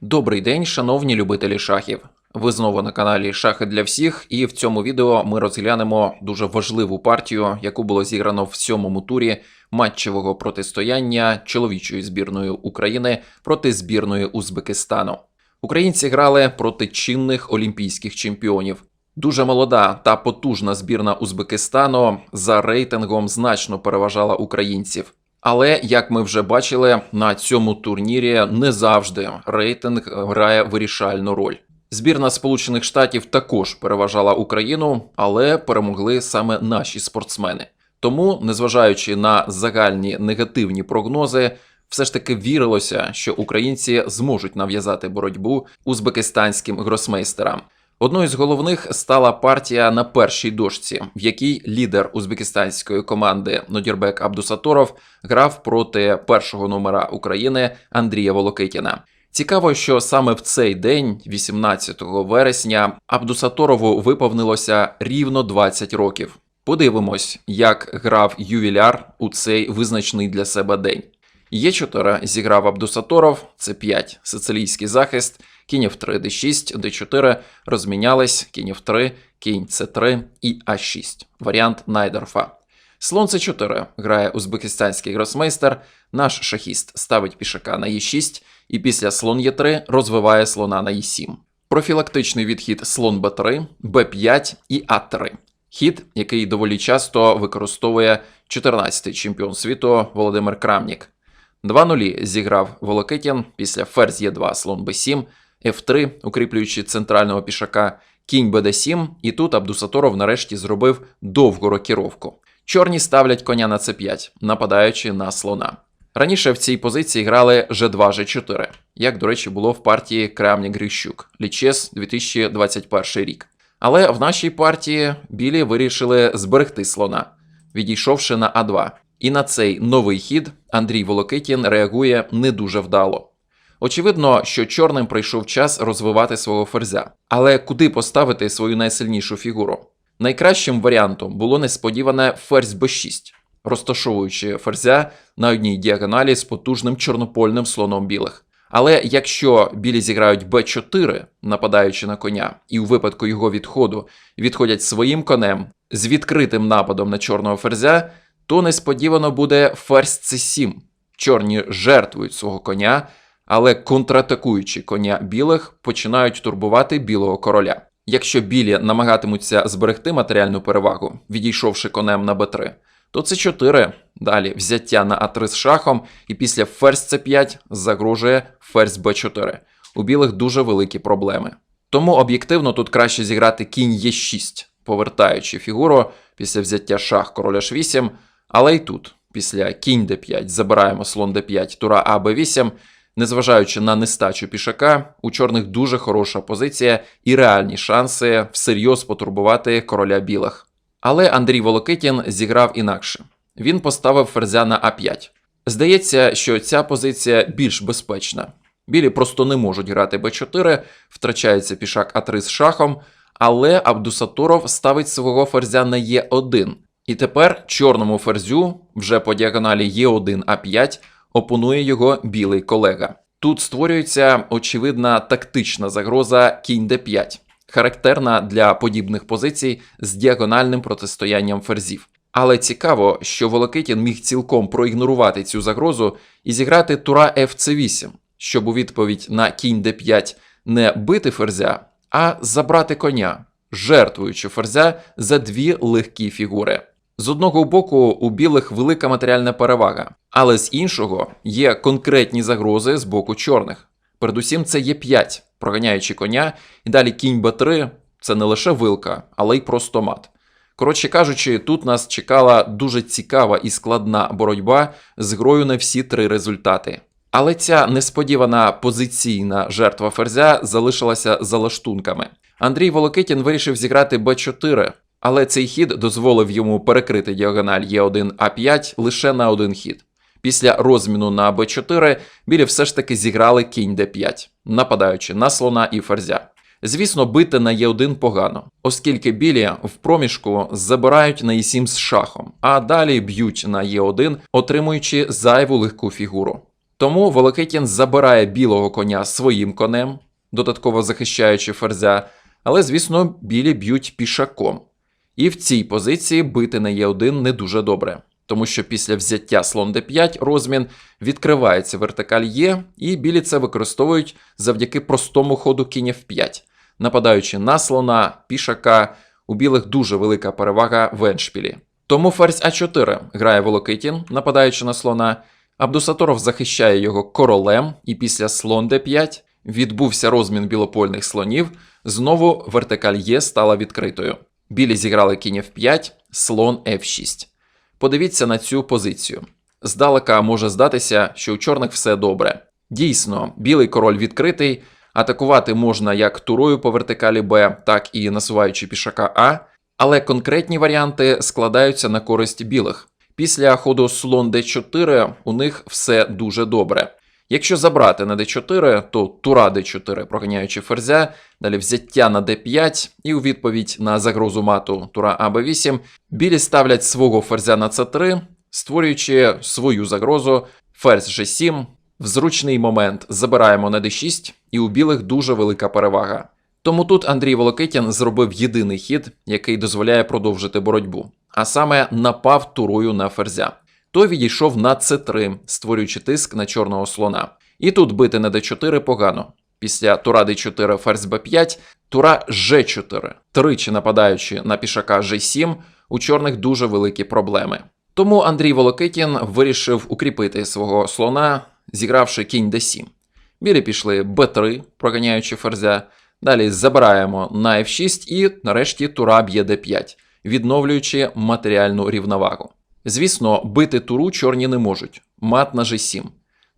Добрий день, шановні любителі шахів. Ви знову на каналі Шахи для всіх, і в цьому відео ми розглянемо дуже важливу партію, яку було зіграно в сьомому турі матчевого протистояння чоловічої збірної України проти збірної Узбекистану. Українці грали проти чинних олімпійських чемпіонів. Дуже молода та потужна збірна Узбекистану за рейтингом значно переважала українців. Але як ми вже бачили, на цьому турнірі не завжди рейтинг грає вирішальну роль. Збірна Сполучених Штатів також переважала Україну, але перемогли саме наші спортсмени. Тому, незважаючи на загальні негативні прогнози, все ж таки вірилося, що українці зможуть нав'язати боротьбу узбекистанським гросмейстерам. Одною з головних стала партія на першій дошці, в якій лідер узбекистанської команди Нодірбек Абдусаторов грав проти першого номера України Андрія Волокитіна. Цікаво, що саме в цей день, 18 вересня, Абдусаторову виповнилося рівно 20 років. Подивимось, як грав ювіляр у цей визначний для себе день. Є4 зіграв Абдусаторов, це 5 сицилійський захист, кінь F3, D6, D4 розмінялись, кінь F3, кінь C3 і А6. Варіант Найдорфа. Слон С4 грає узбекистанський гросмейстер, наш шахіст ставить пішака на Е6 і після слон Е3 розвиває слона на Е7. Профілактичний відхід слон Б3, Б5 і А3. Хід, який доволі часто використовує 14-й чемпіон світу Володимир Крамнік. 2-0 зіграв Волокитін після ферзь Е2, слон Б7, F3, укріплюючи центрального пішака, кінь БД7, і тут Абдусаторов нарешті зробив довгу рокіровку. Чорні ставлять коня на С5, нападаючи на слона. Раніше в цій позиції грали G2, G4, як, до речі, було в партії Крамнік Грищук, Лічес 2021 рік. Але в нашій партії білі вирішили зберегти слона, відійшовши на А2. І на цей новий хід Андрій Волокитін реагує не дуже вдало. Очевидно, що чорним прийшов час розвивати свого ферзя, але куди поставити свою найсильнішу фігуру? Найкращим варіантом було несподіване ферзь b6, розташовуючи ферзя на одній діагоналі з потужним чорнопольним слоном білих. Але якщо білі зіграють b4, нападаючи на коня, і у випадку його відходу відходять своїм конем з відкритим нападом на чорного ферзя, то несподівано буде ферзь c7. Чорні жертвують свого коня, але контратакуючи коня білих, починають турбувати білого короля. Якщо білі намагатимуться зберегти матеріальну перевагу, відійшовши конем на b3, то це 4 далі взяття на а3 з шахом, і після ферзь c5 загрожує ферзь b4. У білих дуже великі проблеми. Тому об'єктивно тут краще зіграти кінь Е6, повертаючи фігуру після взяття шах короля h8, але й тут, після кінь d5, забираємо слон d5, тура А b8. Незважаючи на нестачу пішака, у чорних дуже хороша позиція і реальні шанси всерйоз потурбувати короля білих. Але Андрій Волокитін зіграв інакше. Він поставив ферзя на А5. Здається, що ця позиція більш безпечна. Білі просто не можуть грати Б4, втрачається пішак А3 з шахом, але Абдусатуров ставить свого ферзя на Е1. І тепер чорному ферзю вже по діагоналі Е1 А5 опонує його білий колега. Тут створюється очевидна тактична загроза кінь d5, характерна для подібних позицій з діагональним протистоянням ферзів. Але цікаво, що Волокитін міг цілком проігнорувати цю загрозу і зіграти тура fc8, щоб у відповідь на кінь d5 не бити ферзя, а забрати коня, жертвуючи ферзя за дві легкі фігури. З одного боку, у білих велика матеріальна перевага, але з іншого є конкретні загрози з боку чорних. Передусім, це є 5, проганяючи коня, і далі кінь Б3 це не лише вилка, але й просто мат. Коротше кажучи, тут нас чекала дуже цікава і складна боротьба з грою на всі три результати. Але ця несподівана позиційна жертва ферзя залишилася за лаштунками. Андрій Волокитін вирішив зіграти Б4, але цей хід дозволив йому перекрити діагональ Е1 А5 лише на один хід. Після розміну на Б4 білі все ж таки зіграли кінь Д5, нападаючи на слона і ферзя. Звісно, бити на Е1 погано, оскільки білі в проміжку забирають на Е7 з шахом, а далі б'ють на Е1, отримуючи зайву легку фігуру. Тому Волокитін забирає білого коня своїм конем, додатково захищаючи ферзя, але, звісно, білі б'ють пішаком. І в цій позиції бити на Е1 не дуже добре, тому що після взяття слон d5 розмін відкривається вертикаль Е, і білі це використовують завдяки простому ходу кінь f5, нападаючи на слона, пішака. У білих дуже велика перевага в еншпілі. Тому ферзь А4 грає Волокитін, нападаючи на слона. Абдусаторов захищає його королем, і після слон d5 відбувся розмін білопольних слонів. Знову вертикаль Є стала відкритою. Білі зіграли кінь f5, слон f6. Подивіться на цю позицію. Здалека може здатися, що у чорних все добре. Дійсно, білий король відкритий, атакувати можна як турою по вертикалі Б, так і насуваючи пішака А, але конкретні варіанти складаються на користь білих. Після ходу слон d4 у них все дуже добре. Якщо забрати на d4, то тура d4, проганяючи ферзя, далі взяття на d5, і у відповідь на загрозу мату тура аб8, білі ставлять свого ферзя на c3, створюючи свою загрозу, ферзь g7. В зручний момент забираємо на d6, і у білих дуже велика перевага. Тому тут Андрій Волокитін зробив єдиний хід, який дозволяє продовжити боротьбу, а саме напав турою на ферзя. Той відійшов на c3, створюючи тиск на чорного слона. І тут бити на d4 погано. Після тура d4 ферзь b5, тура g4, тричі нападаючи на пішака g7, у чорних дуже великі проблеми. Тому Андрій Волокитін вирішив укріпити свого слона, зігравши кінь d7. Білі пішли b3, проганяючи ферзя. Далі забираємо на f6 і нарешті тура б'є d5, відновлюючи матеріальну рівновагу. Звісно, бити туру чорні не можуть, мат на g7.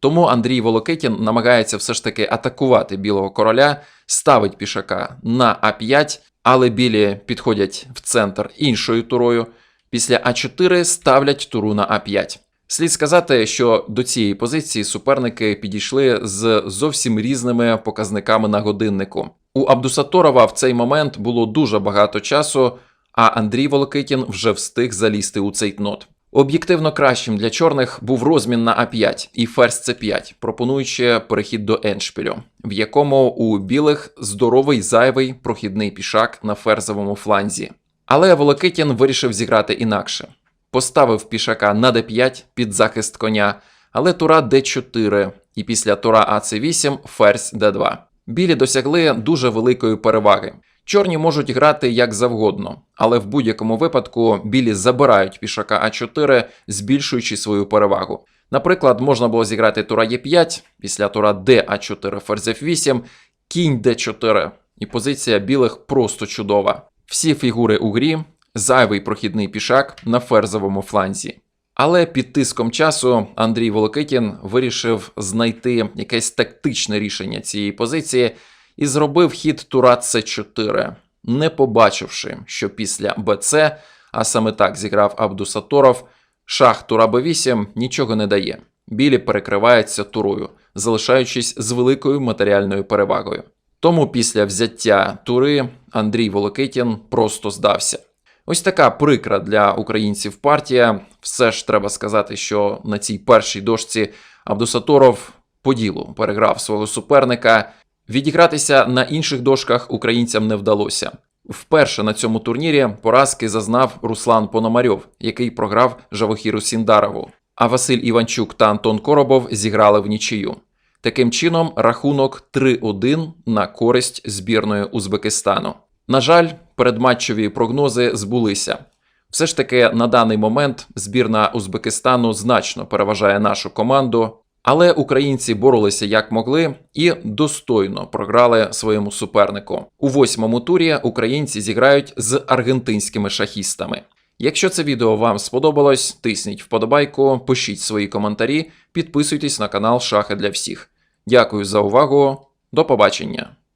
Тому Андрій Волокитін намагається все ж таки атакувати білого короля, ставить пішака на а5, але білі підходять в центр іншою турою. Після а4 ставлять туру на а5. Слід сказати, що до цієї позиції суперники підійшли з зовсім різними показниками на годиннику. У Абдусаторова в цей момент було дуже багато часу, а Андрій Волокитін вже встиг залізти у цей нот. Об'єктивно кращим для чорних був розмін на А5 і ферзь С5, пропонуючи перехід до еншпілю, в якому у білих здоровий зайвий прохідний пішак на ферзовому фланзі. Але Волокитін вирішив зіграти інакше. Поставив пішака на d5 під захист коня, але тура d4, і після тура АЦ8 ферзь d2. Білі досягли дуже великої переваги. Чорні можуть грати як завгодно, але в будь-якому випадку білі забирають пішака А4, збільшуючи свою перевагу. Наприклад, можна було зіграти тура Е5, після тура ДА4 ферзь F8, кінь Д4, і позиція білих просто чудова. Всі фігури у грі, зайвий прохідний пішак на ферзовому фланзі. Але під тиском часу Андрій Волокитін вирішив знайти якесь тактичне рішення цієї позиції і зробив хід тура С4, не побачивши, що після БЦ, а саме так зіграв Абдусаторов, шах тура Б8 нічого не дає. Білі перекриваються турою, залишаючись з великою матеріальною перевагою. Тому після взяття тури Андрій Волокитін просто здався. Ось така прикра для українців партія. Все ж треба сказати, що на цій першій дошці Абдусаторов по ділу переграв свого суперника. Відігратися на інших дошках українцям не вдалося. Вперше на цьому турнірі поразки зазнав Руслан Пономарьов, який програв Жавохіру Сіндарову. А Василь Іванчук та Антон Коробов зіграли в нічию. Таким чином, рахунок 3-1 на користь збірної Узбекистану. На жаль, передматчові прогнози збулися. Все ж таки, на даний момент збірна Узбекистану значно переважає нашу команду, але українці боролися як могли і достойно програли своєму супернику. У восьмому турі українці зіграють з аргентинськими шахістами. Якщо це відео вам сподобалось, тисніть вподобайку, пишіть свої коментарі, підписуйтесь на канал Шахи для всіх. Дякую за увагу, до побачення!